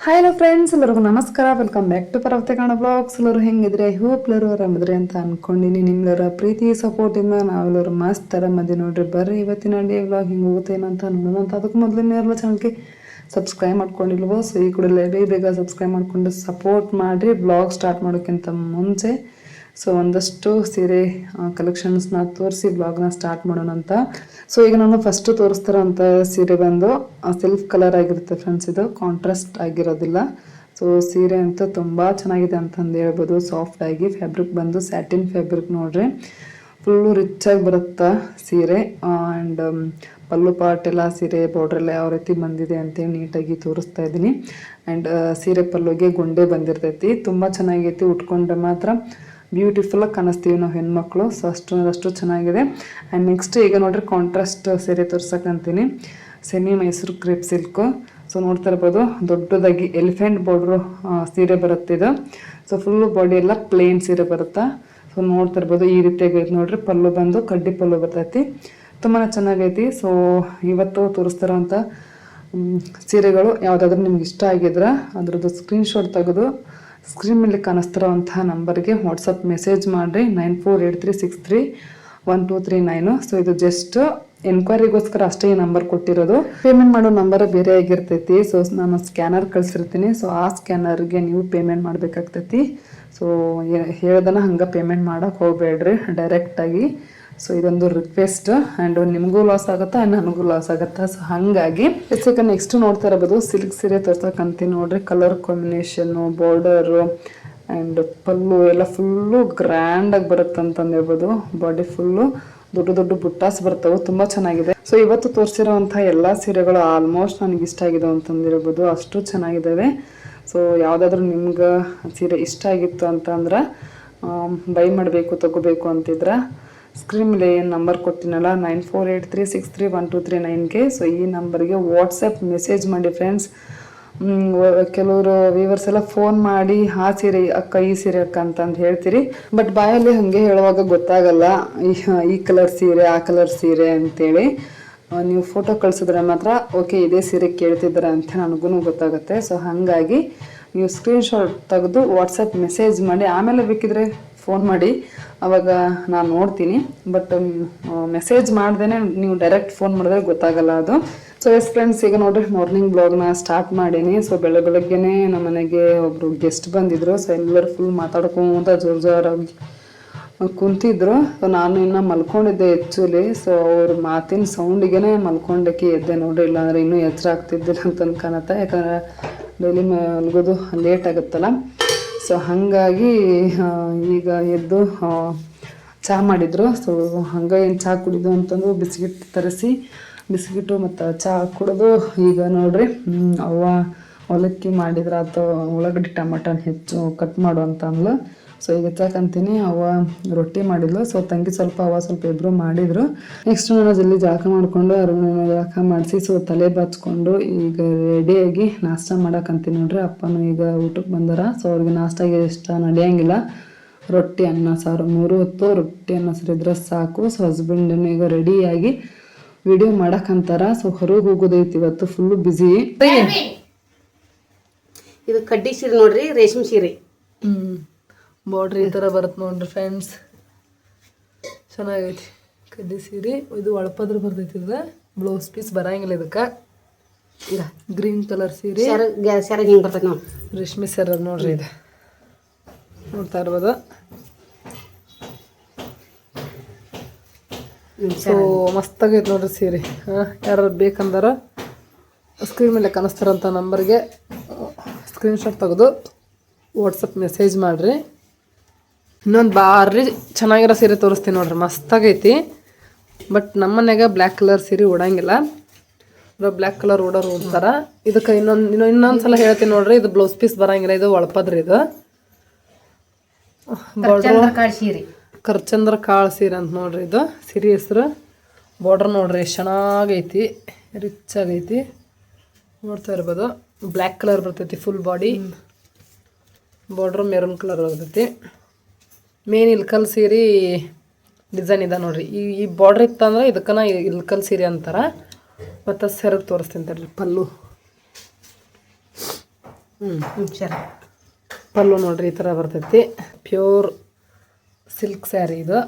Hi hello friends ಎಲ್ಲರಿಗೂ ನಮಸ್ಕಾರ. Welcome back to ಕಾಣ ಬ್ಲಾಗ್ಸ್ ಎಲ್ಲರೂ ಹೆಂಗಿದ್ರೆ? ಹೋಪ್ ಎಲ್ಲರೂ ಆರಾಮಿದ್ರಿ ಅಂತ ಅನ್ಕೊಂಡಿನಿ ನಿಮ್ಮೆಲ್ಲರ ಪ್ರೀತಿ ಸಪೋರ್ಟಿಂದ ನಾವೆಲ್ಲರೂ ಮಸ್ತ್ ಆರಾಮದಿ ನೋಡ್ರಿ. ಬರ್ರಿ ಇವತ್ತಿನ ಡೇ ವ್ಲಾಗ್ ಹಿಂಗೆ ಹೋಗುತ್ತೆ ಏನಂತ ನೋಡೋಣ ಅಂತ. ಅದಕ್ಕೆ ಮೊದಲನೇ ಎಲ್ಲ ಚಾನಲ್ಗೆ ಸಬ್ಸ್ಕ್ರೈಬ್ ಮಾಡ್ಕೊಂಡಿಲ್ವೋ ಸೊ ಈ ಕೂಡಲೇ ಬೇಗ ಬೇಗ ಸಬ್ಸ್ಕ್ರೈಬ್ ಮಾಡ್ಕೊಂಡು ಸಪೋರ್ಟ್ ಮಾಡಿರಿ. ಬ್ಲಾಗ್ ಸ್ಟಾರ್ಟ್ ಮಾಡೋಕ್ಕಿಂತ ಮುಂಚೆ ಸೊ ಒಂದಷ್ಟು ಸೀರೆ ಕಲೆಕ್ಷನ್ಸ್ನ ತೋರಿಸಿ ಬ್ಲಾಗ್ನ ಸ್ಟಾರ್ಟ್ ಮಾಡೋಣ ಅಂತ. ಸೊ ಈಗ ನಾನು ಫಸ್ಟ್ ತೋರಿಸ್ತಿರೋಂಥ ಸೀರೆ ಬಂದು ಸೆಲ್ಫ್ ಕಲರ್ ಆಗಿರುತ್ತೆ ಫ್ರೆಂಡ್ಸ್ ಇದು ಕಾಂಟ್ರಾಸ್ಟ್ ಆಗಿರೋದಿಲ್ಲ. ಸೊ ಸೀರೆ ಅಂತೂ ತುಂಬ ಚೆನ್ನಾಗಿದೆ ಅಂತಂದು ಹೇಳ್ಬೋದು. ಸಾಫ್ಟ್ ಆಗಿ ಫ್ಯಾಬ್ರಿಕ್ ಬಂದು ಸ್ಯಾಟಿನ್ ಫ್ಯಾಬ್ರಿಕ್ ನೋಡ್ರಿ. ಫುಲ್ಲು ರಿಚ್ ಆಗಿ ಬರುತ್ತಾ ಸೀರೆ. ಆ್ಯಂಡ್ ಪಲ್ಲು ಪಾಟ್ ಎಲ್ಲ ಸೀರೆ ಬಾರ್ಡ್ರೆಲ್ಲ ಯಾವ ರೀತಿ ಬಂದಿದೆ ಅಂತೇಳಿ ನೀಟಾಗಿ ತೋರಿಸ್ತಾ ಇದ್ದೀನಿ. ಆ್ಯಂಡ್ ಸೀರೆ ಪಲ್ಲುಗೆ ಗೊಂಡೆ ಬಂದಿರ್ತೈತಿ. ತುಂಬ ಚೆನ್ನಾಗೈತಿ, ಉಟ್ಕೊಂಡ್ರೆ ಮಾತ್ರ. ಬ್ಯೂಟಿಫುಲ್ಲಾಗಿ ಕಾಣಿಸ್ತೀವಿ ನಾವು ಹೆಣ್ಮಕ್ಳು. ಸೊ ಅಷ್ಟು ಅಷ್ಟು ಚೆನ್ನಾಗಿದೆ. ಆ್ಯಂಡ್ ನೆಕ್ಸ್ಟ್ ಈಗ ನೋಡ್ರಿ ಕಾಂಟ್ರಾಸ್ಟ್ ಸೀರೆ ತೋರ್ಸಕ್ಕಂತೀನಿ semi Mysore crepe silk so ನೋಡ್ತಾ ಇರ್ಬೋದು, ದೊಡ್ಡದಾಗಿ ಎಲಿಫೆಂಟ್ ಬಾರ್ಡ್ರು ಸೀರೆ ಬರುತ್ತೆ ಇದು. ಸೊ ಫುಲ್ಲು ಬಾಡಿ ಎಲ್ಲ ಪ್ಲೇನ್ ಸೀರೆ ಬರುತ್ತಾ? ಸೊ ನೋಡ್ತಾ ಇರ್ಬೋದು, ಈ ರೀತಿಯಾಗಿ ನೋಡ್ರಿ. ಪಲ್ಲು ಬಂದು ಕಡ್ಡಿ ಪಲ್ಲು ಬರ್ತೈತಿ. ತುಂಬಾ ಚೆನ್ನಾಗೈತಿ. ಸೊ ಇವತ್ತು ತೋರಿಸ್ತಿರೋಂಥ ಸೀರೆಗಳು ಯಾವುದಾದ್ರೂ ನಿಮ್ಗೆ ಇಷ್ಟ ಆಗಿದ್ರೆ ಅದರದ್ದು ಸ್ಕ್ರೀನ್ಶಾಟ್ ತೆಗೆದು ಸ್ಕ್ರೀನ್ ಮೇಲೆ ಕಾಣಿಸ್ತಿರೋಂತಹ ನಂಬರ್ಗೆ ವಾಟ್ಸಪ್ ಮೆಸೇಜ್ ಮಾಡಿರಿ. Nine four eight three six three one two three nine so ಇದು ಜಸ್ಟ್ ಎನ್ಕ್ವೈರಿಗೋಸ್ಕರ ಅಷ್ಟೇ ಈ ನಂಬರ್ ಕೊಟ್ಟಿರೋದು. ಪೇಮೆಂಟ್ ಮಾಡೋ ನಂಬರ್ ಬೇರೆ ಆಗಿರ್ತೈತಿ. ಸೊ ನಾನು ಸ್ಕ್ಯಾನರ್ ಕಳಿಸಿರ್ತೀನಿ. ಸೊ ಆ ಸ್ಕ್ಯಾನರ್ಗೆ ನೀವು ಪೇಮೆಂಟ್ ಮಾಡಬೇಕಾಗ್ತೈತಿ. ಸೊ ಹೇಳ್ದನ ಹಂಗೆ ಪೇಮೆಂಟ್ ಮಾಡೋಕೆ ಹೋಗಬೇಡ್ರಿ ಡೈರೆಕ್ಟಾಗಿ ಸೊ ಇದೊಂದು ರಿಕ್ವೆಸ್ಟ್ ಆ್ಯಂಡ್ ನಿಮಗೂ ಲಾಸ್ ಆಗುತ್ತಾ, ನನಗೂ ಲಾಸ್ ಆಗುತ್ತೆ? ಸೊ ಹಾಗಾಗಿ ಇದಕ್ಕೆ ನೆಕ್ಸ್ಟ್ ನೋಡ್ತಾ ಇರಬಹುದು ಸಿಲ್ಕ್ ಸೀರೆ ತೋರ್ಸಕ್ಕಂತೀನಿ ನೋಡ್ರಿ. ಕಲರ್ ಕಾಂಬಿನೇಷನ್ನು ಬಾರ್ಡರು ಆ್ಯಂಡ್ ಪಲ್ಲು ಎಲ್ಲ ಫುಲ್ಲು ಗ್ರ್ಯಾಂಡಾಗಿ ಬರುತ್ತೆ ಅಂತಂದು ಹೇಳ್ಬೋದು. ಬಾಡಿ ಫುಲ್ಲು ದೊಡ್ಡ ದೊಡ್ಡ ಬುಟ್ಟಾಸ್ ಬರ್ತವೆ. ತುಂಬ ಚೆನ್ನಾಗಿದೆ. ಸೊ ಇವತ್ತು ತೋರಿಸಿರೋವಂಥ ಎಲ್ಲ ಸೀರೆಗಳು ಆಲ್ಮೋಸ್ಟ್ ನನಗೆ ಇಷ್ಟ ಆಗಿದೆ ಅಂತಂದಿರ್ಬೋದು ಅಷ್ಟು ಚೆನ್ನಾಗಿದ್ದಾವೆ ಸೊ ಯಾವುದಾದ್ರೂ ನಿಮ್ಗೆ ಸೀರೆ ಇಷ್ಟ ಆಗಿತ್ತು ಅಂತಂದ್ರೆ ಬೈ ಮಾಡಬೇಕು, ತಗೋಬೇಕು ಅಂತಿದ್ರೆ ಸ್ಕ್ರೀನ್ ಮೇಲೆ ಏನು number ಕೊಟ್ಟಿನಲ್ಲ nine four eight three six three one two three ನೈನ್ಗೆ so ಈ ನಂಬರ್ಗೆ ವಾಟ್ಸಪ್ ಮೆಸೇಜ್ ಮಾಡಿ ಫ್ರೆಂಡ್ಸ್ ಕೆಲವರು ವೀವರ್ಸ್ ಎಲ್ಲ ಫೋನ್ ಮಾಡಿ, ಆ ಸೀರೆ, ಅಕ್ಕ, ಈ ಸೀರೆ, ಅಕ್ಕ ಅಂತಂದು ಹೇಳ್ತೀರಿ. ಬಟ್ ಬಾಯಲ್ಲಿ ಹಾಗೆ ಹೇಳುವಾಗ ಗೊತ್ತಾಗಲ್ಲ, ಈ ಕಲರ್ ಸೀರೆ, ಆ ಕಲರ್ ಸೀರೆ ಅಂತೇಳಿ. ನೀವು ಫೋಟೋ ಕಳಿಸಿದ್ರೆ ಮಾತ್ರ, ಓಕೆ, ಇದೇ ಸೀರೆ ಕೇಳ್ತಿದ್ದೀರಾ ಅಂತ ನನಗೂ ಗೊತ್ತಾಗುತ್ತೆ. ಸೊ ಹಾಗಾಗಿ ನೀವು ಸ್ಕ್ರೀನ್ಶಾಟ್ ತೆಗೆದು ವಾಟ್ಸಪ್ ಮೆಸೇಜ್ ಮಾಡಿ. ಆಮೇಲೆ ಬೇಕಿದ್ರೆ ಫೋನ್ ಮಾಡಿ. ಅವಾಗ ನಾನು ನೋಡ್ತೀನಿ. ಬಟ್ ಮೆಸೇಜ್ ಮಾಡ್ದೇ ನೀವು ಡೈರೆಕ್ಟ್ ಫೋನ್ ಮಾಡಿದ್ರೆ ಗೊತ್ತಾಗಲ್ಲ ಅದು. ಸೊ ಎಸ್ ಫ್ರೆಂಡ್ಸ್ ಈಗ ನೋಡ್ರಿ ಮಾರ್ನಿಂಗ್ ಬ್ಲಾಗ್ನ ಸ್ಟಾರ್ಟ್ ಮಾಡೀನಿ. ಸೊ ಬೆಳಗ್ಗೆ ಬೆಳಗ್ಗೆನೇ ನಮ್ಮ ಮನೆಗೆ ಒಬ್ಬರು ಗೆಸ್ಟ್ ಬಂದಿದ್ರು. ಸೊ ಎಲ್ಲರೂ ಫುಲ್ ಮಾತಾಡ್ಕೊಂತ ಜೋರ್ ಜೋರಾಗಿ ಕುಂತಿದ್ರು. ಸೊ ನಾನು ಇನ್ನ ಮಲ್ಕೊಂಡಿದ್ದೆ ಆ್ಯಕ್ಚುಲಿ ಸೊ ಅವ್ರ ಮಾತಿನ ಸೌಂಡಿಗೆ ಮಲ್ಕೊಂಡಕ್ಕೆ ಎದ್ದೆ ನೋಡ್ರಿ. ಇಲ್ಲಾಂದರೆ ಇನ್ನೂ ಎಚ್ಚರ ಆಗ್ತಿದ್ದಿಲ್ಲ ಅಂತ ಅನ್ಕೊಳತ್ತೆ ಯಾಕಂದ್ರೆ ಡೈಲಿ ಮಲ್ಗೋದು ಲೇಟ್ ಆಗುತ್ತಲ್ಲ. ಸೊ ಹಾಗಾಗಿ ಈಗ ಎದ್ದು ಚಹಾ ಮಾಡಿದ್ರು. ಸೊ ಹಂಗೆ ಏನು ಚಹಾ ಕುಡಿದು ಅಂತಂದು ಬಿಸ್ಕಿಟ್ ತರಿಸಿ, ಬಿಸ್ಕಿಟು ಮತ್ತು ಚಹಾ ಕುಡಿದು ಈಗ ನೋಡ್ರಿ ಅವ್ವ ಅವಲಕ್ಕಿ ಮಾಡಿದ್ರ ಅಥವಾ ಉಳ್ಳಾಗಡ್ಡಿ ಟಮಾಟನ ಹೆಚ್ಚು ಕಟ್ ಮಾಡು ಅಂತ ಅಂದ್ಲು. ಸೊ ಈಗ ಅಂತೀನಿ ಅವ ರೊಟ್ಟಿ ಮಾಡಿದ್ಲು. ಸೊ ತಂಗಿ ಸ್ವಲ್ಪ ಅವ ಸ್ವಲ್ಪ ಇಬ್ಬರು ಮಾಡಿದ್ರು. ನೆಕ್ಸ್ಟ್ ನಾನು ಜಲ್ದಿ ಜಾಕ ಮಾಡಿಕೊಂಡು ಅರುಣನ ಜಾಕ ಮಾಡಿಸಿ ಸೊ ತಲೆ ಬಾಚ್ಕೊಂಡು ಈಗ ರೆಡಿಯಾಗಿ ನಾಷ್ಟ ಮಾಡಕ್ಕಂತೀನಿ ನೋಡ್ರಿ. ಅಪ್ಪನೂ ಈಗ ಊಟಕ್ಕೆ ಬಂದಾರ. ಸೊ ಅವ್ರಿಗೆ ನಾಷ್ಟಾಗೆ ಇಷ್ಟ ನಡೆಯಂಗಿಲ್ಲ. ರೊಟ್ಟಿ ಅನ್ನ ಸಾರು ಮೂರು ಹೊತ್ತು ರೊಟ್ಟಿ ಅನ್ನ ಸರಿದ್ರೆ ಇದ್ರೆ ಸಾಕು. ಸೊ ಹಸ್ಬೆಂಡನ್ನು ಈಗ ರೆಡಿಯಾಗಿ ವಿಡಿಯೋ ಮಾಡಕ್ಕಂತಾರ ಸೊ ಹೊರಗೆ ಹೋಗೋದೈತಿ ಇವತ್ತು ಫುಲ್ಲು ಬ್ಯುಸಿ ಇದು ಕಡ್ಡಿ ಸೀರೆ ನೋಡ್ರಿ ರೇಷ್ಮೆ ಸೀರೆ. ಹ್ಞೂ ಬಾರ್ಡ್ರ್ ಈ ಥರ ಬರುತ್ತೆ ನೋಡ್ರಿ ಫ್ರೆಂಡ್ಸ್. ಚೆನ್ನಾಗೈತಿ. ಕಡ್ಡಿ ಸೀರೆ ಇದು ಒಳಪದ್ರ ಬರ್ತೈತಿ ಇದು. ಬ್ಲೌಸ್ ಪೀಸ್ ಬರಂಗಿಲ್ಲ ಇದಕ್ಕೆ. ಇಲ್ಲ ಗ್ರೀನ್ ಕಲರ್ ಸೀರೆ. ಸೆರ ಹಿಂಗೆ ಬರ್ತೈತೆ ನೋಡಿ. ರೇಷ್ಮೆ ಸೆರ ನೋಡ್ರಿ ಇದು. ನೋಡ್ತಾ ಇರ್ಬೋದು. ಸೊ ಮಸ್ತಾಗೈತೆ ನೋಡ್ರಿ ಸೀರೆ. ಹಾಂ ಯಾರು ಬೇಕಂದಾರ ಸ್ಕ್ರೀನ್ ಮೇಲೆ ಕಾಣಿಸ್ತಾರಂಥ ನಂಬರ್ಗೆ ಸ್ಕ್ರೀನ್ಶಾಟ್ ತೆಗೆದು ವಾಟ್ಸಪ್ ಮೆಸೇಜ್ ಮಾಡಿರಿ. ಇನ್ನೊಂದು ಬಾರಿ ಚೆನ್ನಾಗಿರೋ ಸೀರೆ ತೋರಿಸ್ತೀನಿ ನೋಡ್ರಿ ಮಸ್ತಾಗೈತಿ. ಬಟ್ ನಮ್ಮ ಮನ್ಯಾಗ ಬ್ಲ್ಯಾಕ್ ಕಲರ್ ಸೀರೆ ಉಡಂಗಿಲ್ಲ. Black colour ಉಡೋರು ಉಡ್ತಾರ. ಇದಕ್ಕೆ ಇನ್ನೊಂದು ಇನ್ನೊಂದು ಇನ್ನೊಂದು ಸಲ ಹೇಳ್ತೀನಿ ನೋಡ್ರಿ ಇದು ಬ್ಲೌಸ್ ಪೀಸ್ ಬರಂಗಿಲ್ಲ ಇದು ಒಳಪದ್ರಿ ಇದು. ಸೀರೆ. ಕರ್ಚಂದ್ರ ಕಾಳು ಸೀರೆ ಅಂತ ನೋಡ್ರಿ ಇದು ಸೀರೆ ಹೆಸ್ರು. ಬಾರ್ಡರ್ ನೋಡ್ರಿ ಎಷ್ಟು ಚೆನ್ನಾಗೈತಿ ರಿಚ್ ಆಗೈತಿ. ನೋಡ್ತಾ ಇರ್ಬೋದು ಬ್ಲ್ಯಾಕ್ ಕಲರ್ ಬರ್ತೈತಿ full body border maroon colour ಬರ್ತೈತಿ. ಮೇನ್ ಇಲ್ಕಲ್ ಸೀರೆ ಡಿಸೈನ್ ಇದೆ ನೋಡ್ರಿ. ಈ ಈ ಬಾರ್ಡ್ರ್ ಇತ್ತಂದ್ರೆ ಇದಕ್ಕನ ಇಲ್ಕಲ್ ಸೀರೆ ಅಂತಾರ. ಮತ್ತು ಸೆರಗ್ ತೋರಿಸ್ತೀನಿ ತಡ್ರಿ ಪಲ್ಲು. ಹ್ಞೂ ಸರ ಪಲ್ಲು ನೋಡ್ರಿ ಈ ಥರ ಬರ್ತೈತಿ. ಪ್ಯೂರ್ ಸಿಲ್ಕ್ ಸ್ಯಾರಿ ಇದು.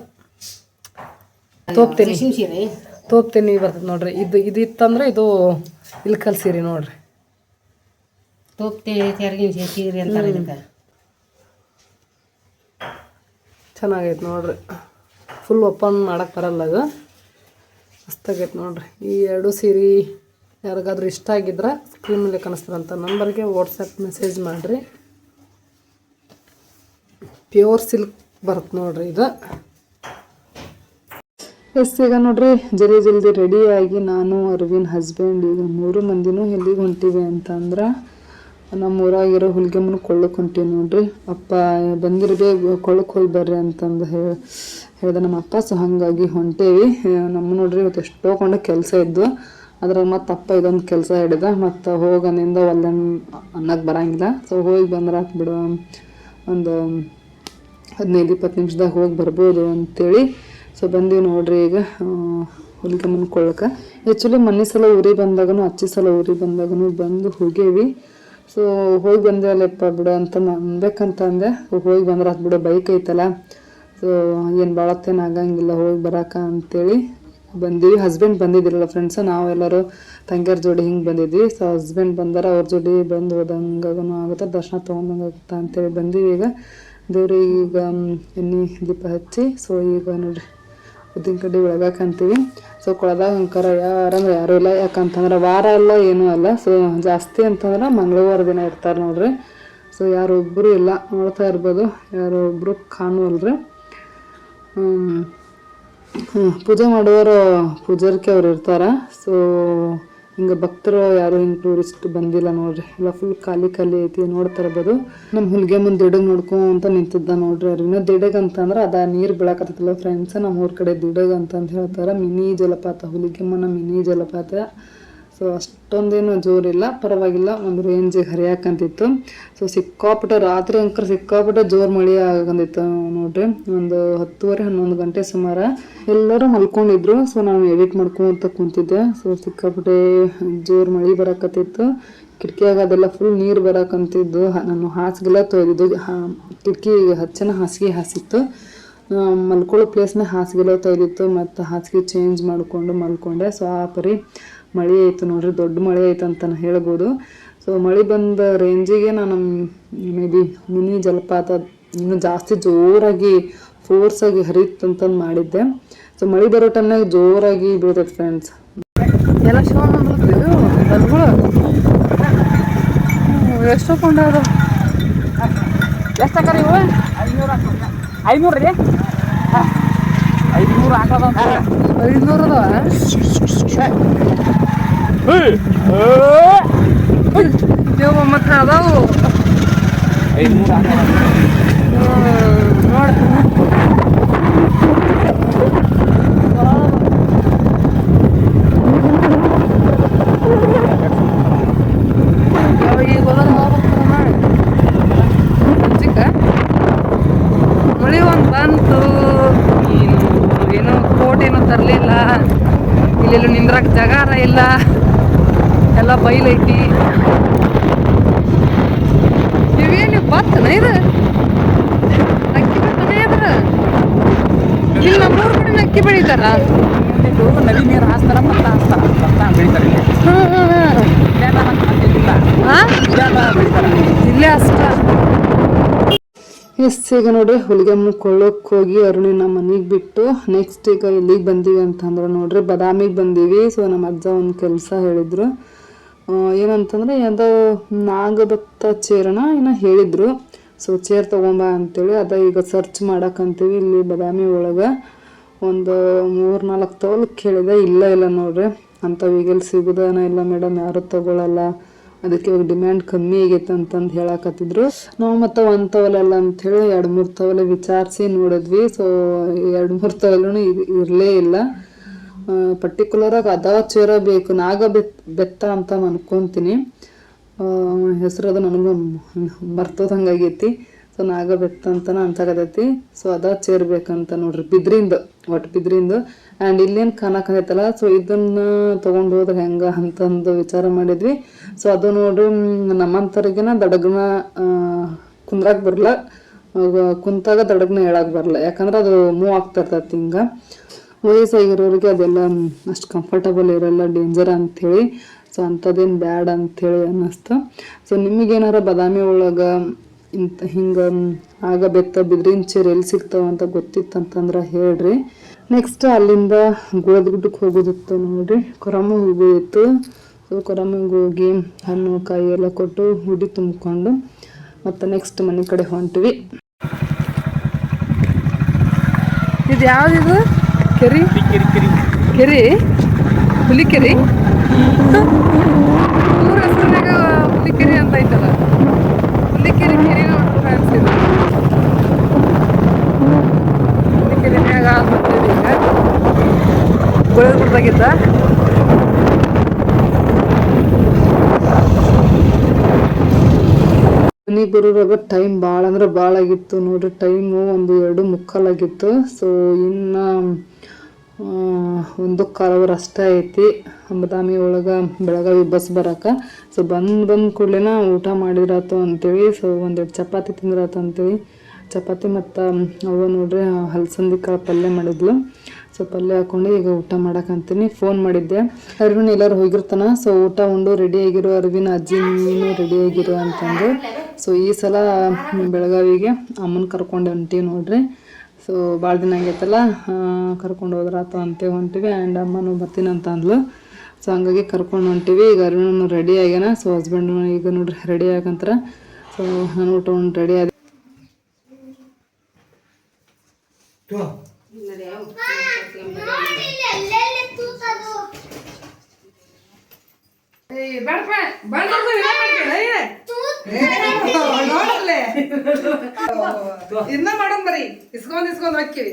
ತೋಪ್ತೀನಿ. ತೋಪ್ತೀನಿ ಬರ್ತೈತಿ ನೋಡ್ರಿ. ಇದು ಇದು ಇತ್ತಂದ್ರೆ ಇದು ಇಲ್ಕಲ್ ಸೀರೆ ನೋಡ್ರಿ. ತೋಪ್ತೇನೆ ಸೀರೆ ಅಂತಾರೆ ಇದಕ್ಕೆ ಚೆನ್ನಾಗೈತೆ ನೋಡ್ರಿ. ಫುಲ್ ಓಪನ್ ಮಾಡೋಕ್ಕೆ ಬರಲ್ಲ ಅದು. ಮಸ್ತಾಗೈತೆ ನೋಡ್ರಿ. ಈ ಎರಡು ಸೀರೆ ಯಾರಿಗಾದ್ರೂ ಇಷ್ಟ ಆಗಿದ್ರೆ ಸ್ಕ್ರೀನ್ ಮೇಲೆ ಕಾಣಿಸ್ತಾರಂತ ನಂಬರ್ಗೆ ವಾಟ್ಸಪ್ ಮೆಸೇಜ್ ಮಾಡಿರಿ. ಪ್ಯೂರ್ ಸಿಲ್ಕ್ ಬರುತ್ತೆ ನೋಡ್ರಿ ಇದು. ಎಸ್ ಈಗ ನೋಡ್ರಿ, ಜಲ್ದಿ ಜಲ್ದಿ ರೆಡಿಯಾಗಿ ನಾನು, ಅರವಿಂದ್ ಹಸ್ಬೆಂಡ್ ಈಗ ಮೂರು ಮಂದಿನೂ ಎಲ್ಲಿಗೆ ಹೊಂಟಿವೆ ಅಂತ ಅಂದ್ರೆ ನಮ್ಮ ಊರಾಗಿರೋ ಹುಲ್ಗೆಮ್ಮನ ಕೊಳ್ಳಕ್ಕೆ ಹೊಂಟೀವಿ ನೋಡ್ರಿ. ಅಪ್ಪ ಬಂದಿರದೆ ಕೊಳ್ಳಕ್ಕೆ ಹೋಗಿ ಬರ್ರಿ ಅಂತಂದು ಹೇಳಿ ಹೇಳ್ದೆ ನಮ್ಮ ಅಪ್ಪ. ಸೊ ಹಾಗಾಗಿ ಹೊಂಟೇವಿ. ನಮ್ಮ ನೋಡ್ರಿ ಇವತ್ತು ಎಷ್ಟೋ ಕೊಂಡ ಕೆಲಸ ಇದ್ದು ಅದ್ರಾಗ ಮತ್ತೆ ಅಪ್ಪ ಇದೊಂದು ಕೆಲಸ ಹಿಡಿದ. ಮತ್ತು ಹೋಗನಿಂದ ಒಲ್ಲೆ ಅನ್ನಕ್ಕೆ ಬರಂಗಿಲ್ಲ. ಸೊ ಹೋಗಿ ಬಂದ್ರೆ ಬಿಡು. ಒಂದು ಹದಿನೈದು ಇಪ್ಪತ್ತು ನಿಮಿಷದಾಗ ಹೋಗಿ ಬರ್ಬೋದು ಅಂತೇಳಿ. ಸೊ ಬಂದೀವಿ ನೋಡ್ರಿ ಈಗ ಹುಲ್ಗಮ್ಮನ ಕೊಳ್ಳಕ್ಕೆ ಆ್ಯಕ್ಚುಲಿ ಮೊನ್ನೆ ಸಲ ಊರಿಗೆ ಬಂದಾಗನು ಅಚ್ಚಿ ಸಲ ಊರಿಗೆ ಬಂದಾಗನು ಬಂದು ಹೋಗೇವಿ. ಸೊ ಹೋಗಿ ಬಂದೇವಲ್ಲಪ್ಪ ಬಿಡು ಅಂತ ಅನ್ಬೇಕಂತ ಅಂದೆ ಹೋಗಿ ಬಂದ್ರೆ ಅದು ಬಿಡು ಬೈಕ್ ಐತಲ್ಲ. ಸೊ ಏನು ಭಾಳತ್ತೇನು ಆಗಂಗಿಲ್ಲ, ಹೋಗಿ ಬರಾಕ ಅಂತೇಳಿ ಬಂದೀವಿ. ಹಸ್ಬೆಂಡ್ ಬಂದಿದ್ದಿರಲ್ಲ ಫ್ರೆಂಡ್ಸ್ ನಾವೆಲ್ಲರೂ ತಂಗಿಯರ ಜೋಡಿ ಹಿಂಗೆ ಬಂದಿದ್ವಿ. ಸೊ ಹಸ್ಬೆಂಡ್ ಬಂದಾರ, ಅವ್ರ ಜೋಡಿ ಬಂದು ಹೋದಂಗೂ ಆಗುತ್ತೆ, ದರ್ಶನ ತೊಗೊಂಡಂಗೆ ಅಂತೇಳಿ ಬಂದೀವಿ ಈಗ. ದೇವ್ರಿಗೆ ಈಗ ಎಣ್ಣೆ ದೀಪ ಹಚ್ಚಿ ಸೊ ಈಗ ನೋಡ್ರಿ, ಉದ್ದಿನ ಕಡ್ಡಿ ಬೆಳಗಾಕಂತೀವಿ ಸೊ ಕೊಳದಾಗ ಅಂಕರ ಯಾರಂದ್ರೆ ಯಾರೂ ಇಲ್ಲ. ಯಾಕಂತಂದ್ರೆ ವಾರ ಎಲ್ಲ ಏನೂ ಅಲ್ಲ. ಸೊ ಜಾಸ್ತಿ ಅಂತಂದ್ರೆ ಮಂಗಳವಾರ ದಿನ ಇರ್ತಾರೆ ನೋಡ್ರಿ. ಸೊ ಯಾರೊಬ್ಬರು ಇಲ್ಲ ನೋಡ್ತಾ ಇರ್ಬೋದು. ಯಾರೊಬ್ಬರು ಕಾಣುವಲ್ರಿ. ಹ್ಮ್. ಹ್ಮ್, ಪೂಜೆ ಮಾಡುವವರು ಪೂಜಾರಿಕೆ ಅವ್ರು ಇರ್ತಾರೆ. ಸೊ ಹಿಂಗೆ ಭಕ್ತರು ಯಾರು ಹಿಂಗೆ ಟೂರಿಸ್ಟ್ ಬಂದಿಲ್ಲ ನೋಡ್ರಿ. ಎಲ್ಲ ಫುಲ್ ಖಾಲಿ ಖಾಲಿ ಐತಿ ನೋಡ್ತಾ ಇರ್ಬೋದು ನಮ್ಮ ಹುಲ್ಗೆ ಮುಂದೆ ದಿಡಗ್ ನೋಡ್ಕೊಂತ ನಿಂತಿದ್ದ ನೋಡ್ರಿ ಅವ್ರಿನ ದಿಡಗ್ ಅಂತಂದ್ರೆ ಅದ ನೀರು ಬೀಳಕತ್ತಲ್ಲ ಫ್ರೆಂಡ್ಸ್ ನಮ್ಮ ಊರ್ ಕಡೆ ದಿಡಗ್ ಅಂತಂದು ಹೇಳ್ತಾರೆ. ಮಿನಿ ಜಲಪಾತ ಹುಲಿಗೆಮ್ಮನ ಮಿನಿ ಜಲಪಾತ. ಸೊ ಅಷ್ಟೊಂದೇನು ಜೋರಿಲ್ಲ. ಪರವಾಗಿಲ್ಲ, ಒಂದು ರೇಂಜಿಗೆ ಹರಿಯಾಕಂತಿತ್ತು. ಸೊ ಸಿಕ್ಕಾಪಟ್ಟೆ ರಾತ್ರಿ ಅಂಕರ್ ಸಿಕ್ಕಾಪಟ್ಟೆ ಜೋರು ಮಳೆ ಆಗಂದಿತ್ತು ನೋಡ್ರಿ. ಒಂದು ಹತ್ತುವರೆ, ಹನ್ನೊಂದು ಗಂಟೆ ಸುಮಾರು ಎಲ್ಲರೂ ಮಲ್ಕೊಂಡಿದ್ರು. ಸೊ ನಾನು ಎಡಿಟ್ ಮಾಡ್ಕೊಂತ ಕುಂತಿದ್ದೆ. ಸೊ ಸಿಕ್ಕಾಪಟ್ಟೆ ಜೋರು ಮಳೆ ಬರಕತ್ತಿತ್ತು. ಕಿಟಕಿಯಾಗ ಅದೆಲ್ಲ ಫುಲ್ ನೀರು ಬರಾಕಂತಿದ್ದು. ನಾನು ಹಾಸಿಗೆಲ್ಲ ತೊಯ್ದಿದ್ದು. ಕಿಟಕಿ ಹಚ್ಚನ ಹಾಸಿಗೆ ಹಾಸಿತ್ತು. ಮಲ್ಕೊಳ್ಳೋ ಪ್ಲೇಸ್ನ ಹಾಸಿಗೆಲ್ಲ ತೊಯ್ದಿತ್ತು. ಮತ್ತು ಹಾಸಿಗೆ ಚೇಂಜ್ ಮಾಡಿಕೊಂಡು ಮಲ್ಕೊಂಡೆ. ಸೊ ಆ ಪರಿ ಮಳೆ ಆಯಿತು ನೋಡ್ರಿ ದೊಡ್ಡ ಮಳೆ ಆಯ್ತು ಅಂತ ಹೇಳ್ಬೋದು. ಸೊ ಮಳೆ ಬಂದ ರೇಂಜಿಗೆ ನಾನು ಮೇ ಬಿ ಮಿನಿ ಜಲಪಾತ ಇನ್ನೂ ಜಾಸ್ತಿ ಜೋರಾಗಿ ಫೋರ್ಸಾಗಿ ಹರಿತು ಅಂತಂದು ಮಾಡಿದ್ದೆ. ಸೊ ಮಳೆ ಬರೋ ಟೈಮ್ನಾಗ ಜೋರಾಗಿ ಬೀಳ್ತೈತೆ ಫ್ರೆಂಡ್ಸ್ ಎಲ್ಲ ಶೋ ಬಂದ್ಬಿಡ್ತೀವಿ ಎಷ್ಟು ಕೊಂಡಾದ ಎಷ್ಟು ಇವು? ಐನೂರು ರೀ? ಐನೂರು ಹಾಕೋದ ಐದುನೂರು ಅದಾವ? ನೀವು ಮತ್ತೆ ಅದಾವು. ನೋಡಿ ಮಳೆ ಒಂದು ಬಂತು. ಏನೋ ಕೋಟ್ ಏನೋ ತರಲಿಲ್ಲ. ಇಲ್ಲೆಲ್ಲೂ ನಿಂದ್ರಕ್ಕೆ ಜಗಾರ ಇಲ್ಲ. ಎಲ್ಲ ಬೈಲೈತಿ. ಇವೇನು ಬತ್ತನ ಇದು? ಅಕ್ಕಿ ಕಡೆ ಅಕ್ಕಿ ಬೆಳಿತಾರ ನದಿ ನೀರು ಹಾಸ್ತಾರ ಭತ್ತ ಹಾಸ್ತಾರ ಬೆಳಿತಾರೆ? ಇಲ್ಲಿ ಅಷ್ಟ ಎಸ್, ಈಗ ನೋಡ್ರಿ ಹುಲಿಗೆಮ್ಮ ಕೊಳ್ಳೋಕೆ ಹೋಗಿ ಅರುಣಿನ ಮನೆಗೆ ಬಿಟ್ಟು ನೆಕ್ಸ್ಟ್ ಈಗ ಇಲ್ಲಿಗೆ ಬಂದೀವಿ ಅಂತಂದ್ರೆ ನೋಡ್ರಿ, ಬದಾಮಿಗೆ ಬಂದೀವಿ. ಸೊ ನಮ್ಮ ಅಜ್ಜ ಒಂದು ಕೆಲಸ ಹೇಳಿದ್ರು. ಏನಂತಂದ್ರೆ ಯಾವುದೋ ನಾಗದತ್ತ ಚೇರನ ಏನೋ ಹೇಳಿದ್ರು. ಸೊ ಚೇರ್ ತೊಗೊಂಬ ಅಂತೇಳಿ ಅದ ಈಗ ಸರ್ಚ್ ಮಾಡಕ್ಕಂತೀವಿ ಇಲ್ಲಿ ಬದಾಮಿ ಒಳಗೆ ಒಂದು ಮೂರು ನಾಲ್ಕು ತವಲ್ ಕೇಳಿದೆ. ಇಲ್ಲ ಇಲ್ಲ ನೋಡ್ರಿ. ಅಂಥವು ಈಗೆಲ್ಲಿ ಸಿಗುದನ ಇಲ್ಲ ಮೇಡಮ್ ಯಾರು ತಗೊಳಲ್ಲ. ಅದಕ್ಕೆ ಇವಾಗ ಡಿಮ್ಯಾಂಡ್ ಕಮ್ಮಿ ಆಗೈತೆ ಅಂತಂದು ಹೇಳಕತ್ತಿದ್ರು. ನಾವು ಮತ್ತು ಒಂದು ತವಲೆಲ್ಲ ಅಂಥೇಳಿ ಎರಡು ಮೂರು ತವಲೆ ವಿಚಾರಿಸಿ ನೋಡಿದ್ವಿ. ಸೊ ಎರಡು ಮೂರು ತವಲೂ ಇರಲೇ ಇಲ್ಲ. ಪರ್ಟಿಕ್ಯುಲರಾಗಿ ಅದಾವ ಚೇರ ಬೇಕು ನಾಗ ಬೆತ್ ಬೆತ್ತ ಅಂತ ಅನ್ಕೊಂತೀನಿ. ಹೆಸರು ಅದು ನನಗೂ ಬರ್ತದ ಸೊ ಸೊ ನಾಗ ಬೆತ್ತ ಅಂತ ಅನ್ಸಕತೈತಿ ಸೊ ಅದ ಚೇರ್ ಬೇಕಂತ ನೋಡ್ರಿ ಬಿದ್ರಿಂದ ಒಟ್ಟು ಬಿದ್ರಿಂದ ಆ್ಯಂಡ್ ಇಲ್ಲೇನು ಕಾಣಕತ್ತೈತಲ್ಲ ಸೊ ಇದನ್ನ ತೊಗೊಂಡು ಹೋದ್ರೆ ಹೆಂಗ ಅಂತಂದು ವಿಚಾರ ಮಾಡಿದ್ವಿ. ಸೊ ಅದು ನೋಡ್ರಿ ಮ್, ದಡಗ್ನ ಕುಂದ್ರಾಕ್ ಬರಲ್ಲ ಕುಂತಾಗ ದಡಗ್ನ ಹೇಳಕ್ ಬರಲ್ಲ ಯಾಕಂದ್ರೆ ಅದು ಮೂವ್ ಆಗ್ತಾ ಇರ್ತೈತಿ ಹಿಂಗ. ವಯಸ್ಸಾಗಿರೋರಿಗೆ ಅದೆಲ್ಲ ಅಷ್ಟು ಕಂಫರ್ಟಬಲ್ ಇರೋಲ್ಲ ಡೇಂಜರ್ ಅಂಥೇಳಿ. ಸೊ ಅಂಥದ್ದೇನು ಬ್ಯಾಡ್ ಅಂಥೇಳಿ ಅನ್ನಿಸ್ತು. ಸೊ ನಿಮಗೇನಾರ ಬಾದಾಮಿ ಒಳಗೆ ಇಂಥ ಹಿಂಗೆ ಆಗ ಬೆತ್ತ ಬಿದ್ರಿನ ಚೇರ್ ಎಲ್ಲಿ ಸಿಗ್ತಾವ ಅಂತ ಗೊತ್ತಿತ್ತಂತಂದ್ರೆ ಹೇಳ್ರಿ. ನೆಕ್ಸ್ಟ್ ಅಲ್ಲಿಂದ ಗುಳದ ಗುಡ್ಡಕ್ಕೆ ಹೋಗೋದಿತ್ತು ನೋಡ್ರಿ. ಕೊರಮ ಹೋಗೋದಿತ್ತು ಸೊ ಕೊರಮಿಗೆ ಹೋಗಿ ಹಣ್ಣು, ಕಾಯಿ ಎಲ್ಲ ಕೊಟ್ಟು ಹುಡಿ ತುಂಬಿಕೊಂಡು ಮತ್ತು ನೆಕ್ಸ್ಟ್ ಮನೆ ಕಡೆ ಹೊಂಟ್ವಿ. ಇದು? ಯಾವ್ದಿದು ಕೆರಿ? ಕೆರೆ? ಕಿರಿ ಕೆರಿ ಹುಲಿಕೆರಿ? ಊರ ಹೆಸರಿನಾಗ ಹುಲಿಕೆರಿ ಅಂತ ಐತಲ್ಲ. ಹುಲಿಕೆರಿ ಕೆರಿ ಫ್ರೆಂಡ್ಸ್ ಇದು. ಈಗ. ಗುಳದ ಗುಡ್ದಾಗಿದ್ದ ಮನೆಗೆ ಬರೋವಾಗ ಟೈಮ್ ಭಾಳ ಅಂದ್ರೆ ಭಾಳ ಆಗಿತ್ತು ನೋಡ್ರಿ. ಟೈಮು ಒಂದು ಎರಡು ಮುಕ್ಕಾಲಾಗಿತ್ತು. ಸೊ ಇನ್ನು ಒಂದು ಕಾಲವರ್ ಅಷ್ಟೇ ಐತಿ. ಅಂಬದಾಮಿ ಒಳಗೆ ಬೆಳಗಾವಿ ಬಸ್ ಬರಕ್ಕೆ ಸೊ ಬಂದು ಬಂದ ಕೂಡಲೇನ ಊಟ ಮಾಡಿರಾತು ಅಂತೇಳಿ ಸೊ ಒಂದೆರಡು ಚಪಾತಿ ತಿಂದ್ರಾತು ಅಂತೇಳಿ. ಚಪಾತಿ ಮತ್ತು ಅವ್ವ ನೋಡ್ರಿ, ಹಲಸಂದಿ ಕಾಳು ಪಲ್ಯ ಮಾಡಿದ್ಲು. ಸೊ ಪಲ್ಯ ಹಾಕೊಂಡು ಈಗ ಊಟ ಮಾಡೋಕ್ಕಂತೀನಿ ಫೋನ್ ಮಾಡಿದ್ದೆ. ಅರ್ವಿನ್ ಎಲ್ಲರೂ ಹೋಗಿರ್ತಾನ? ಸೊ ಊಟ ಉಂಡು ಆಗಿರೋ, ಅರ್ವಿನ ಅಜ್ಜಿ ನೀನು ಆಗಿರೋ ಅಂತಂದು. ಸೊ ಈ ಸಲ ಬೆಳಗಾವಿಗೆ ಅಮ್ಮನ ಕರ್ಕೊಂಡು ಹೊಂಟೀವಿ ನೋಡ್ರಿ. ಸೊ ಭಾಳ ದಿನ ಆಗೈತಲ್ಲ ಕರ್ಕೊಂಡು ಹೋದ್ರಾತು ಅಂತೇವೆ ಹೊಂಟಿವಿ ಆ್ಯಂಡ್ ಅಮ್ಮನೂ ಬರ್ತೀನಿ ಅಂತ ಅಂದ್ಲು. ಸೊ ಹಂಗಾಗಿ ಕರ್ಕೊಂಡು ಹೊಂಟಿವಿ, ಈಗ ಅರುಣನು ರೆಡಿ ಆಗ್ಯಾನ ಸೊ ಹಸ್ಬೆಂಡ್ ಈಗ ನೋಡ್ರಿ ರೆಡಿ ಆಗಂತರ. ಸೊ ನಾನು ಊಟ ರೆಡಿ ಆದ. ಇನ್ನ ಮಾಡೋಣ ಬರೀ ಇಸ್ಕೊಂಡ್ ಇಸ್ಕೊಂಡ್ ಹಾಕಿವಿ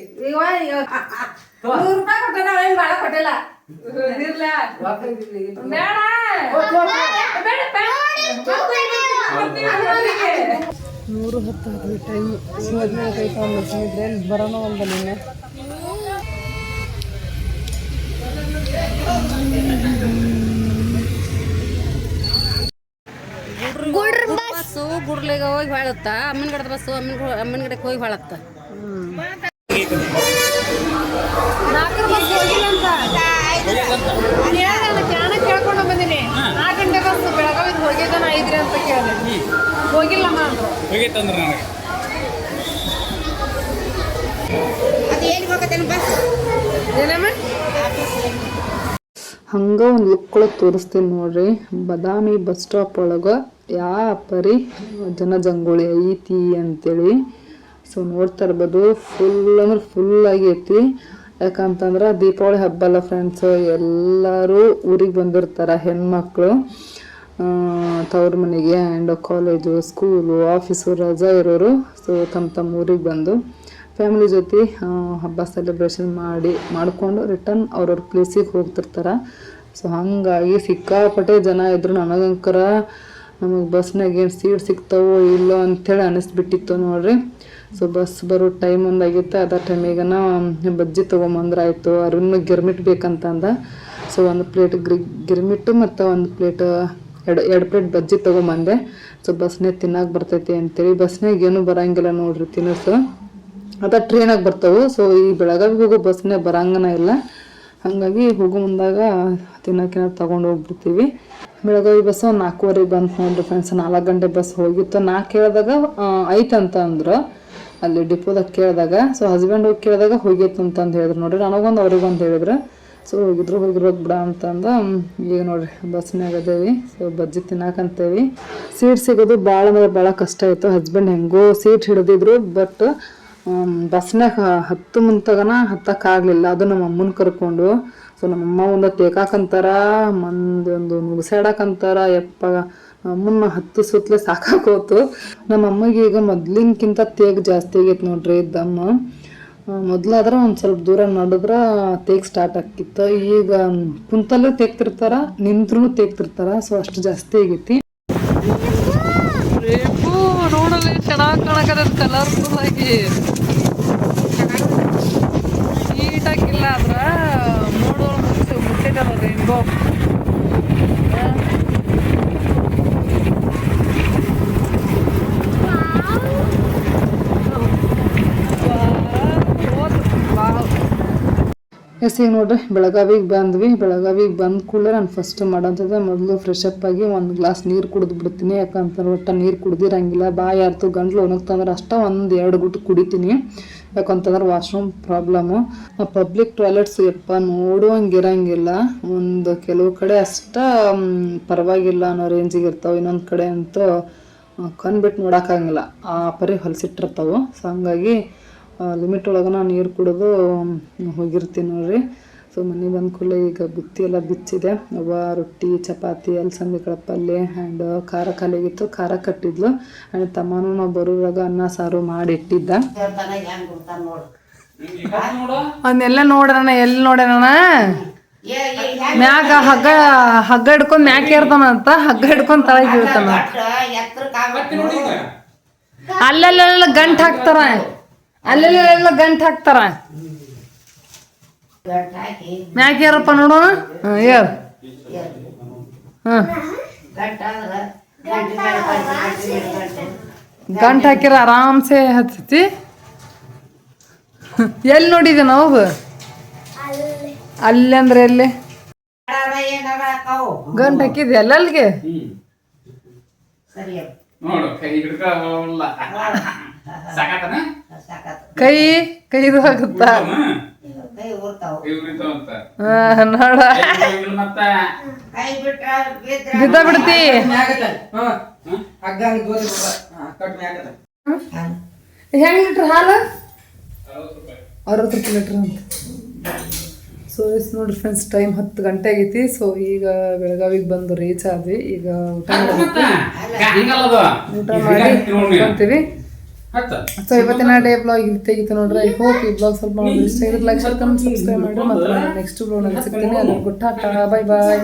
ನೂರು ರೂಪಾಯಿ ಕೊಟ್ಟ ನಾವೇನ್ ಭಾಳ ಕೊಟ್ಟಿಲ್ಲ ನೂರು ಹತ್ತು ಹತ್ತು ಟೈಮ್ ಹದಿನೈದು ಐತೆ ಒಂದು ಸ್ನೇಹಿತರೆ ಬರೋಣ ಒಂದು ನಿನ್ನೆ ಬಸ್ಸು ಗುಡ್ಲಿಗೆ ಹೋಗಿ ಹೊಳತ್ತ ಅಮ್ಮನ ಗಡದ ಬಸ್ಸು ಅಮ್ಮನ ಅಮ್ಮನ ಗಡಕ್ಕೆ ಹೋಗಿ ಹೊಳತ್ತ ಕೇಳ್ಕೊಂಡು ಬಂದಿನಿ. ನಾಲ್ಕು ಗಂಟೆ ಬಸ್ ಹೋಗಿದ್ದಾನ ಐದ್ರಿ ಅಂತ ಕೇಳಿದೆ. ಹೋಗಿತ್ತಂದ್ರೆ ನನಗೆ. ಏನಮ್ಮ? ಹಂಗ ಒಂದು ಲುಕ್ ತೋರಿಸ್ತೀನಿ ನೋಡ್ರಿ. ಬದಾಮಿ ಬಸ್ ಸ್ಟಾಪ್ ಒಳಗೆ ಯಾ ಪರಿ ಜನಜಂಗುಳಿ ಐತಿ ಅಂತೇಳಿ. ಸೊ ನೋಡ್ತಾ ಇರ್ಬೋದು ಫುಲ್ ಅಂದ್ರೆ ಫುಲ್ ಆಗೈತಿ ಯಾಕಂತಂದ್ರೆ ದೀಪಾವಳಿ ಹಬ್ಬ ಅಲ್ಲ ಫ್ರೆಂಡ್ಸ್ ಎಲ್ಲರೂ ಊರಿಗೆ ಬಂದಿರ್ತಾರೆ ಹೆಣ್ಮಕ್ಳು. ತವ್ರ ಮನೆಗೆ ಆ್ಯಂಡ್ ಕಾಲೇಜು ಸ್ಕೂಲು ಆಫೀಸು ರಜಾ ಇರೋರು ಸೊ ತಮ್ಮ ತಮ್ಮ ಊರಿಗೆ ಬಂದು ಫ್ಯಾಮಿಲಿ ಜೊತೆ ಹಬ್ಬ ಸೆಲೆಬ್ರೇಷನ್ ಮಾಡಿ, ಮಾಡಿಕೊಂಡು ರಿಟರ್ನ್ ಅವ್ರವ್ರ ಪ್ಲೇಸಿಗೆ ಹೋಗ್ತಿರ್ತಾರೆ. ಸೊ ಹಾಗಾಗಿ ಸಿಕ್ಕಾಪಟ್ಟೆ ಜನ ಇದ್ರು. ನನಗಂಕರ ನಮಗೆ ಬಸ್ನಾಗ ಏನು ಸೀಟ್ ಸಿಗ್ತಾವೋ ಇಲ್ಲೋ ಅಂಥೇಳಿ ಅನ್ನಿಸ್ಬಿಟ್ಟಿತ್ತು ನೋಡ್ರಿ. ಸೊ ಬಸ್ ಬರೋ ಟೈಮ್ ಒಂದಾಗಿತ್ತು. ಅದ ಟೈಮಿಗನ ಬಜ್ಜಿ ತೊಗೊಂಬಂದ್ರಾಯ್ತು ಅರುಣ್ ಗಿರ್ಮಿಟ್ ಬೇಕಂತ ಅಂದ ಸೊ ಒಂದು ಪ್ಲೇಟ್ ಗ್ರಿ ಗಿರ್ಮಿಟ್ಟು ಮತ್ತು ಒಂದು ಪ್ಲೇಟ್ ಎರಡು ಎರಡು ಪ್ಲೇಟ್ ಬಜ್ಜಿ ತೊಗೊಂಬಂದೆ. ಸೊ ಬಸ್ನೇ ತಿನ್ನಕ್ಕೆ ಬರ್ತೈತಿ ಅಂತೇಳಿ. ಬಸ್ನಾಗ ಏನೂ ಬರಂಗಿಲ್ಲ ನೋಡ್ರಿ ತಿನ್ನಸು ಅದ ಟ್ರೈನಾಗ ಬರ್ತಾವೆ. ಸೊ ಈ ಬೆಳಗಾವಿಗೆ ಹೋಗೋ ಬಸ್ನೇ ಬರಂಗನ ಇಲ್ಲ. ಹಾಗಾಗಿ ಹೋಗೋ ಮುಂದಾಗ ತಿನ್ನೋಕೆ ತೊಗೊಂಡು ಹೋಗ್ಬಿಡ್ತೀವಿ. ಬೆಳಗಾವಿ ಬಸ್ ಒಂದು ನಾಲ್ಕೂವರೆಗೆ ಬಂತು ನೋಡ್ರಿ ಫ್ರೆಂಡ್ಸ್ ನಾಲ್ಕು ಗಂಟೆ ಬಸ್ ಹೋಗಿತ್ತು. ನಾ ಕೇಳಿದಾಗ ಐತಂತ ಅಂದ್ರು. ಅಲ್ಲಿ ಡಿಪೋದಾಗ ಕೇಳಿದಾಗ ಸೊ ಹಸ್ಬೆಂಡ್ ಹೋಗಿ ಕೇಳಿದಾಗ ಹೋಗಿತ್ತು ಅಂತಂದು ಹೇಳಿದ್ರು ನೋಡ್ರಿ. ನನಗೊಂದು ಅವ್ರಿಗೊಂದು ಹೇಳಿದ್ರು. ಸೊ ಹೋಗಿದ್ರು, ಹೋಗಿರೋದು ಬಿಡ ಅಂತಂದು ಈಗ ನೋಡ್ರಿ ಬಸ್ನಾಗ ಅದೇವಿ. ಸೊ ಬಜ್ಜಿ ತಿನ್ನಾಕಂತೇವಿ ಸೀಟ್ ಸಿಗೋದು ಭಾಳ ಅಂದರೆ ಭಾಳ ಕಷ್ಟ ಆಯಿತು ಹಸ್ಬೆಂಡ್ ಹೆಂಗೋ ಸೀಟ್ ಹಿಡಿದಿದ್ರು ಬಟ್ ಬಸ್ನಾಗ ಹತ್ತು ಮುಂತಗನ ಹತ್ತಕ್ಕಾಗಲಿಲ್ಲ ಅದು ನಮ್ಮ ಅಮ್ಮನ ಕರ್ಕೊಂಡು. ಸೊ ನಮ್ಮಮ್ಮ ಒಂದು ತೇಕಾಕಂತಾರ ಮಂದಿ ಒಂದು ಮುಗಿಸಾಡಕಂತಾರ ಯಪ್ಪ ಅಮ್ಮನ ಹತ್ತು ಸುತ್ತಲೇ ಸಾಕಾಗೋತು ನಮ್ಮ ಅಮ್ಮಗೆ ಈಗ ಮೊದ್ಲಿನ್ಕಿಂತ ತೇಗ್ ಜಾಸ್ತಿ ಆಗೈತೆ ನೋಡ್ರಿ ದಮ್ಮ ಮೊದ್ಲಾದ್ರೆ ಒಂದು ಸ್ವಲ್ಪ ದೂರ ನಡೆದ್ರೆ ತೇಗ್ ಸ್ಟಾರ್ಟ್ ಆಕಿತ್ತು ಈಗ ಕುಂತಲ್ಲೂ ತೇಗ್ತಿರ್ತಾರ ನಿಂತ್ರೂ ತೇಗ್ತಿರ್ತಾರ. ಸೊ ಅಷ್ಟು ಜಾಸ್ತಿ ಆಗೈತಿ. ಎಸ್ ಈಗ ನೋಡ್ರಿ, ಬೆಳಗಾವಿಗೆ ಬಂದ್ವಿ. ಬೆಳಗಾವಿಗೆ ಬಂದ ಕೂಡಲೇ ನಾನು ಫಸ್ಟ್ ಮಾಡೋಂಥದ್ದು ಮೊದಲು ಫ್ರೆಶ್ ಅಪ್ ಆಗಿ ಒಂದು ಗ್ಲಾಸ್ ನೀರು ಕುಡಿದು ಬಿಡ್ತೀನಿ. ಯಾಕಂತಂದ್ರೆ ಒಟ್ಟು ನೀರು ಕುಡ್ದಿರಂಗಿಲ್ಲ. ಬಾಯಿ ಯಾರ್ತು ಗಂಟ್ಲು ಒಣಗ್ತಂದ್ರೆ ಅಷ್ಟೇ ಒಂದು ಎರಡು ಗುಟ್ಟು ಕುಡಿತೀನಿ. ಯಾಕಂತಂದ್ರೆ ವಾಶ್ರೂಮ್ ಪ್ರಾಬ್ಲಮ್ಮು ಪಬ್ಲಿಕ್ ಟಾಯ್ಲೆಟ್ಸ್ ಎಪ್ಪ ನೋಡುವಂಗಿರಂಗಿಲ್ಲ ಒಂದು ಕೆಲವು ಕಡೆ ಅಷ್ಟ ಪರವಾಗಿಲ್ಲ ಅನ್ನೋ ರೇಂಜಿಗೆ ಇರ್ತಾವೆ. ಇನ್ನೊಂದು ಕಡೆ ಅಂತೂ ಕಣ್ಬಿಟ್ಟು ನೋಡೋಕ್ಕಾಗಂಗಿಲ್ಲ ಆ ಪರಿ ಹೊಲಸಿಟ್ಟಿರ್ತಾವೆ. ಸೊ ಹಂಗಾಗಿ ಲಿಮಿಟ್ ಒಳಗೆ ನಾನು ನೀರು ಕುಡಿದು ಹೋಗಿರ್ತೀನಿ ನೋಡ್ರಿ. ಸೊ ಮನೆಗೆ ಬಂದ ಕೂಡಲೇ ಈಗ ಬುತ್ತಿ ಎಲ್ಲ ಬಿಚ್ಚಿದೆ. ಅವ್ವ ರೊಟ್ಟಿ ಚಪಾತಿ ಅಲ್ಸಂದಿ ಕಳ ಪಲ್ಯ ಆ್ಯಂಡ್ ಖಾರ ಖಾಲಿಯಾಗಿತ್ತು. ಖಾರ ಕಟ್ಟಿದ್ಲು. ಆ್ಯಂಡ್ ತಮ್ಮನೂ ನಾವು ಬರೋವಾಗ ಅನ್ನ ಸಾರು ಮಾಡಿ ಇಟ್ಟಿದ್ದ ಅವನ್ನೆಲ್ಲ ನೋಡ್ರಣ ಎಲ್ಲಿ ನೋಡ್ಯಾನ ಮ್ಯಾಗ ಹಗ್ಗ ಹಗ್ಗ ಹಿಡ್ಕೊಂಡ್ ಮ್ಯಾಕ್ ಏರ್ತಾನ ಅಂತ ಹಗ್ಗ ಹಿಡ್ಕೊಂಡ್ ತಳಗ್ ಅಲ್ಲಲ್ಲೆಲ್ಲ ಅಲ್ಲೆಲ್ಲ ಗಂಟ್ ಹಾಕ್ತಾರ. ಅಲ್ಲೆಲ್ಲ ಗಂಟು ಹಾಕ್ತಾರ? ಮ್ಯಾಕೆ ಯಾರಪ್ಪ ನೋಡೋಣ? ಏರ್ ಹಾಂ. ಗಂಟ್ ಹಾಕಿರ ಆರಾಮ್ಸೆ ಹತ್ತೈತಿ ಎಲ್ಲಿ ನೋಡಿದೆ ನಾವು ಅಲ್ಲಿ ಅಂದ್ರೆ ಎಲ್ಲಿ? ಗಂಟು ಹಾಕಿದ್ಯ ಅಲ್ಲ ನೋಡು ಕೈ ಹಿಡ್ಕೊಳ್ಳಲ್ಲ ಸಾಕಾತನ ಕೈ ಕೈದು ಆಗುತ್ತಾ ಕೈ ಅಂತ. ನೋಡ. ಕೈ ಬಿದ್ದ ಬಿಡ್ತಿ. ಹಗ್ಗ ಹಂಗ್ ಕಟ್ ಲೀಟ್ರ್ ಹಾಲು? ಅರವತ್ತು ರೂಪಾಯಿ. ಲೀಟ್ರ್ ಅಂತ. ಸೊ ಎಸ್ ನೋಡ್ರಿ ಫ್ರೆಂಡ್ಸ್ ಟೈಮ್ ಹತ್ತು ಗಂಟೆ ಆಗೈತಿ. ಸೊ ಈಗ ಬೆಳಗಾವಿಗೆ ಬಂದು ರೀಚ್ ಆದ್ವಿ. ಈಗ ಊಟ ಮಾಡಿ ಊಟ ಮಾಡಿ ಸೊ ಇವತ್ತಿನ ಡೇ ಬ್ಲಾಗ್ ಇಲ್ಲಿ ತೆಗಿತು ನೋಡ್ರಿ. ಐ ಹೋಪ್ ಈ ಬ್ಲಾಗ್ ಸ್ವಲ್ಪ ನೋಡಿ ಇಷ್ಟ ಆಗಿದ್ರೆ ಲೈಕ್ ಕಮೆಂಟ್ ಸಬ್ಸ್ಕ್ರೈಬ್ ಮಾಡಿ ಮತ್ತೆ ನೆಕ್ಸ್ಟ್ ಬ್ಲಾಗ್ ಸಿಗ್ತೀನಿ. ಅಲ್ಲಿ ಟಾಟಾ ಬೈ ಬಾಯ್